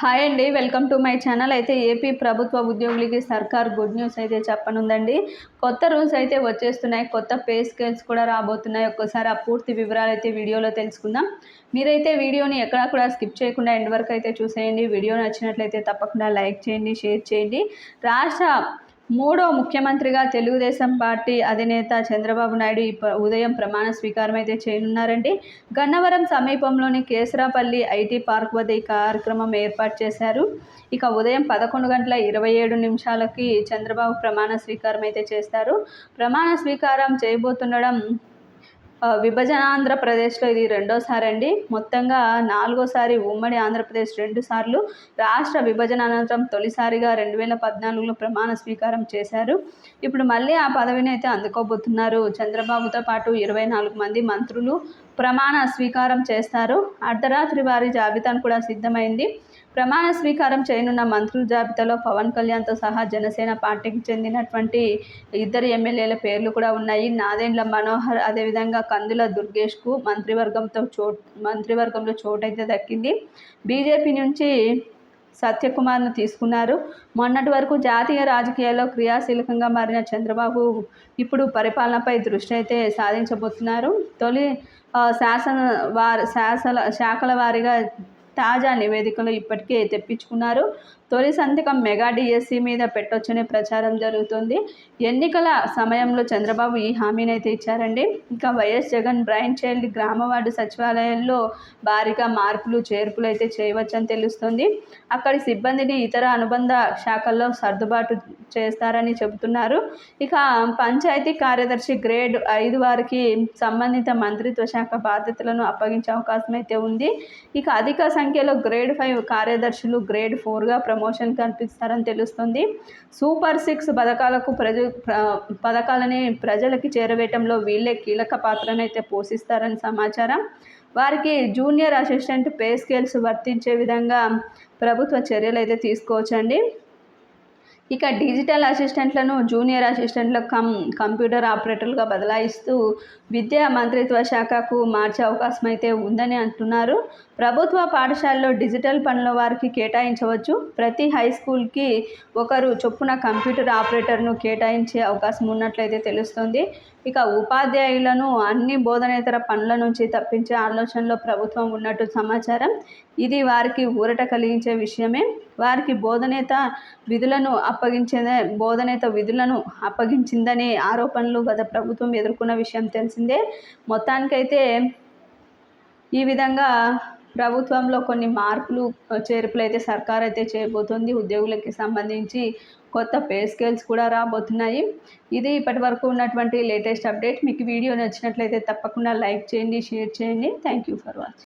Hi అండి welcome to my channel. అయితే AP ప్రభుత్వ ఉద్యోగులకి సర్కార్ గుడ్ న్యూస్ అయితే చెప్పనుందండి. కొత్త రూల్స్ అయితే వచ్చేస్తున్నాయి. కొత్త పే స్కేల్స్ కూడా రాబోతున్నాయి. ఒక్కసారి ఆ పూర్తి వివరాలు అయితే వీడియోలో తెలుసుకుందాం. మీరైతే వీడియోని ఎక్కడా కూడా స్కిప్ చేయకుండా ఎండ్ వరకు అయితే చూసేయండి. వీడియో నచ్చినట్లయితే తప్పకుండా లైక్ చేయండి షేర్ చేయండి. రాష్ట్ర మూడో ముఖ్యమంత్రిగా తెలుగుదేశం పార్టీ అధినేత చంద్రబాబు నాయుడు ఈ ఉదయం ప్రమాణ స్వీకారం అయితే చేయనున్నారండి. గన్నవరం సమీపంలోని కేసరాపల్లి ఐటీ పార్క్ వద్ద ఈ కార్యక్రమం ఏర్పాటు చేశారు. ఇక ఉదయం పదకొండు గంటల ఇరవై ఏడు నిమిషాలకి చంద్రబాబు ప్రమాణ స్వీకారం అయితే చేస్తారు. ప్రమాణ స్వీకారం చేయబోతుండడం విభజన ఆంధ్రప్రదేశ్లో ఇది రెండోసారి అండి మొత్తంగా నాలుగోసారి ఉమ్మడి ఆంధ్రప్రదేశ్ రెండు సార్లు రాష్ట్ర విభజన అనంతరం తొలిసారిగా రెండు వేల పద్నాలుగులో ప్రమాణ స్వీకారం చేశారు. ఇప్పుడు మళ్ళీ ఆ పదవిని అయితే అందుకోబోతున్నారు. చంద్రబాబుతో పాటు ఇరవై నాలుగు మంది మంత్రులు ప్రమాణ స్వీకారం చేస్తారు. అర్ధరాత్రి వారి జాబితాను కూడా సిద్ధమైంది. ప్రమాణ స్వీకారం చేయనున్న మంత్రుల జాబితాలో పవన్ కళ్యాణ్తో సహా జనసేన పార్టీకి చెందినటువంటి ఇద్దరు ఎమ్మెల్యేల పేర్లు కూడా ఉన్నాయి. నాదెండ్ల మనోహర్ అదేవిధంగా కందుల దుర్గేష్కు మంత్రివర్గంతో చోటు మంత్రివర్గంలో చోటైతే దక్కింది. బీజేపీ నుంచి సత్యకుమార్ను తీసుకున్నారు. మొన్నటి వరకు జాతీయ రాజకీయాల్లో క్రియాశీలకంగా మారిన చంద్రబాబు ఇప్పుడు పరిపాలనపై దృష్టి అయితే సాధించబోతున్నారు. తొలి శాసన వారి శాసన శాఖల వారీగా తాజా నివేదికలు ఇప్పటికే తెప్పించుకున్నారు. తొలి సంతకం మెగా డిఎస్సి మీద పెట్టొచ్చనే ప్రచారం జరుగుతుంది. ఎన్నికల సమయంలో చంద్రబాబు ఈ హామీని అయితే ఇచ్చారండి. ఇంకా వైఎస్ జగన్ బ్రైన్ చైల్డ్ గ్రామ వార్డు సచివాలయంలో భారీగా మార్పులు చేర్పులు అయితే చేయవచ్చని తెలుస్తుంది. అక్కడి సిబ్బందిని ఇతర అనుబంధ శాఖల్లో సర్దుబాటు చేస్తారని చెబుతున్నారు. ఇక పంచాయతీ కార్యదర్శి గ్రేడ్ ఐదు వారికి సంబంధిత మంత్రిత్వ శాఖ బాధ్యతలను అప్పగించే అవకాశం అయితే ఉంది. ఇక అధిక సంఖ్య సంఖ్యలో గ్రేడ్ ఫైవ్ కార్యదర్శులు గ్రేడ్ ఫోర్గా ప్రమోషన్ కల్పిస్తారని తెలుస్తుంది. సూపర్ సిక్స్ పథకాలకు ప్రజ పథకాలని ప్రజలకి చేరవేయటంలో వీళ్ళే కీలక పాత్రనైతే పోషిస్తారని సమాచారం. వారికి జూనియర్ అసిస్టెంట్ పే స్కేల్స్ వర్తించే విధంగా ప్రభుత్వ చర్యలు అయితే తీసుకోవచ్చండి. ఇక డిజిటల్ అసిస్టెంట్లను జూనియర్ అసిస్టెంట్ల కం కంప్యూటర్ ఆపరేటర్లుగా బదలాయిస్తూ విద్యా మంత్రిత్వ శాఖకు మార్చే అవకాశం అయితే ఉందని అంటున్నారు. ప్రభుత్వ పాఠశాలలో డిజిటల్ పనుల వారికి కేటాయించవచ్చు. ప్రతి హై స్కూల్కి ఒకరు చొప్పున కంప్యూటర్ ఆపరేటర్ను కేటాయించే అవకాశం ఉన్నట్లయితే తెలుస్తుంది. ఇక ఉపాధ్యాయులను అన్ని బోధనేతర పనుల నుంచి తప్పించే ఆలోచనలో ప్రభుత్వం ఉన్నట్టు సమాచారం. ఇది వారికి ఊరట కలిగించే విషయమే. వారికి బోధనేత విధులను అప్పగించిన బోధనేత విధులను అప్పగించిందనే ఆరోపణలు గత ప్రభుత్వం ఎదుర్కొన్న విషయం తెలిసిందే. మొత్తానికైతే ఈ విధంగా ప్రభుత్వంలో కొన్ని మార్పులు చేర్పులు అయితే సర్కార్ అయితే చేయబోతుంది. ఉద్యోగులకి సంబంధించి కొత్త పే స్కేల్స్ కూడా రాబోతున్నాయి. ఇది ఇప్పటి వరకు ఉన్నటువంటి లేటెస్ట్ అప్డేట్. మీకు వీడియో నచ్చినట్లయితే తప్పకుండా లైక్ చేయండి షేర్ చేయండి. Thank you for watching.